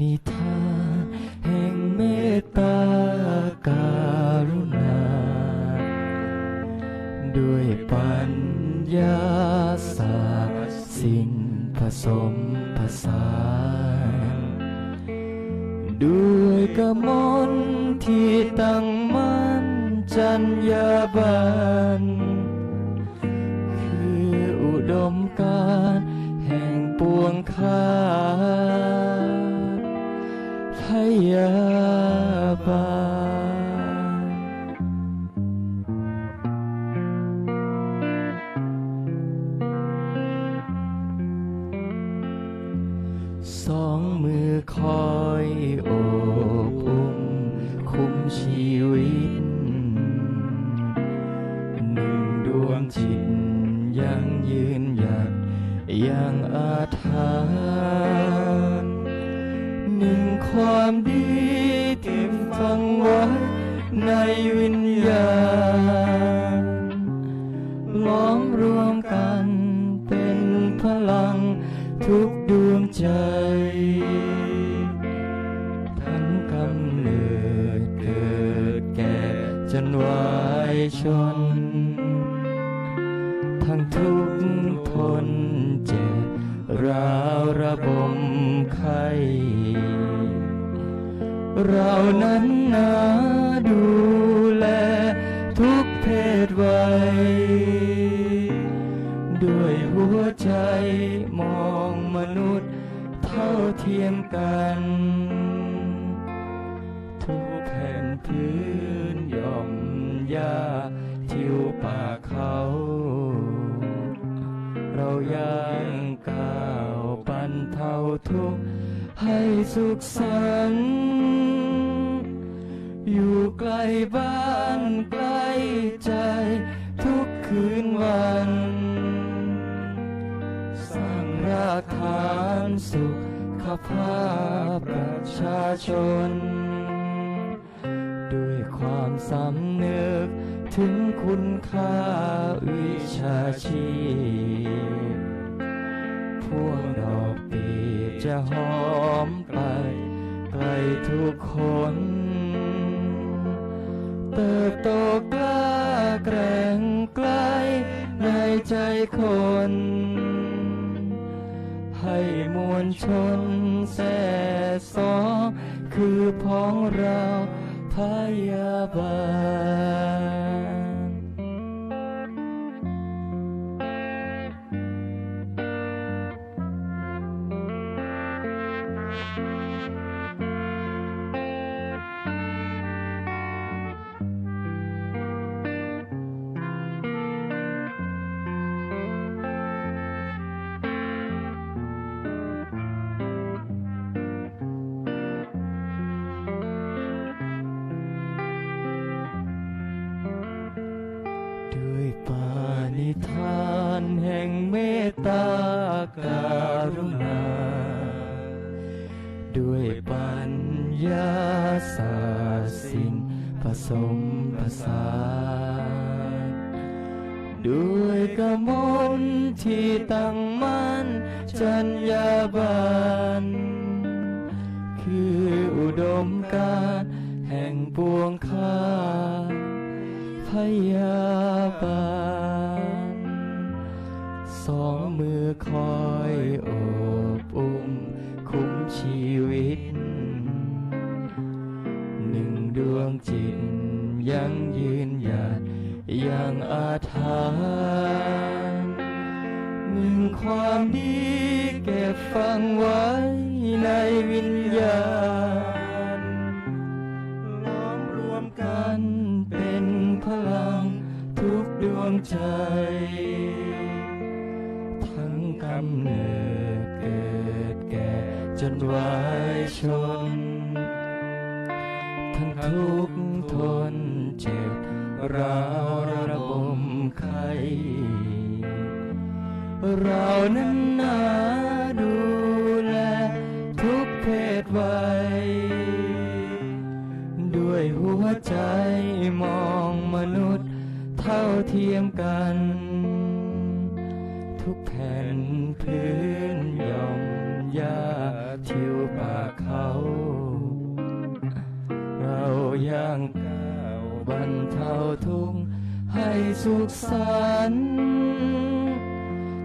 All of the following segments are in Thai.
นิทาแห่งเมตตาการุณา ด้วยปัญญาศาสินผสมผสานด้วยกมลที่ตั้งมั่นจัญญาบันคืออุดมการ วิตหนึ่งดวงจิตยังยืนหยัดยังอาถรรหนึ่งความดีที่ฟังไว้ในวิญญาณ ชน ทั้งทุกข์ทนเจ็บร้าวระบมไข้เรานั้นนาดูแลทุกเพศวัยด้วยหัวใจมองมนุษย์เท่าเทียมกัน ทิวป่าเขา เรายังก้าวบรรเทาทุกให้สุขสันต์อยู่ไกลบ้านไกลใจ ทุกคืนวัน สร้างรากฐานสุขขภาพประชาชน ด้วยความสำเนึก ถึงคุณค่าวิชาชีพ พวกดอกปีบจะหอมไปไกลทุกคน เติบโตกล้าแกร่งไกลในใจคน ให้มวลชนแส่สองคือพ้องเราพยาบาล ด้วยปัญญาศาสิ่งผสมผสานด้วยกมลที่ตั้งมั่นจัญญาบัน คืออุดมการแห่งปวงข้าพยาบาล สองมือคอยโอบอุ้มคุ้มชีวิต หนึ่งดวงจิตยังยืนหยัดยังอาถรรพ์หนึ่งความดีเก็บฝังไว้ในวิญญาณล้อมรวมกันเป็นพลังทุกดวงใจ กำเนิดเกิดแก่จนวายชน ทั้งทุกข์ทนเจ็บร้าวระบมไข้เรานั้นนาดูแลทุกเพศวัยด้วยหัวใจมองมนุษย์เท่าเทียมกัน นพื้นย่อมหญ้าทิวป่าเขา เราย่างก้าวบรรเทาทุกข์ให้สุขสันต์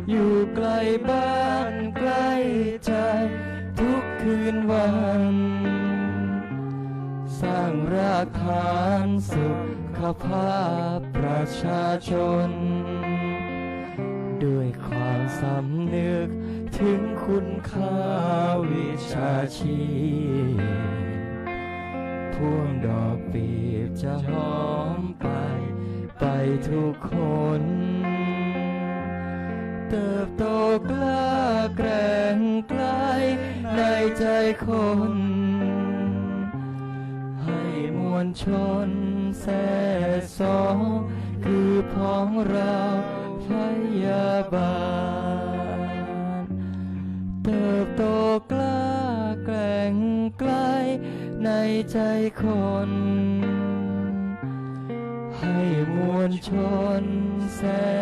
อยู่ไกลบ้านใกล้ใจ ทุกคืนวัน สร้างรากฐานสุขภาพประชาชน ด้วยความสำนึก ถึงคุณค่าวิชาชีพพวงดอกปีบจะหอมไป ไปทุกคน เติบโตกล้าแกร่งไกลในใจคน ให้มวลชนแส่สองคือพ้องเรา ยาบาล เติบโตกล้าแกร่งไกลในใจคน ให้มวลชนแส่ส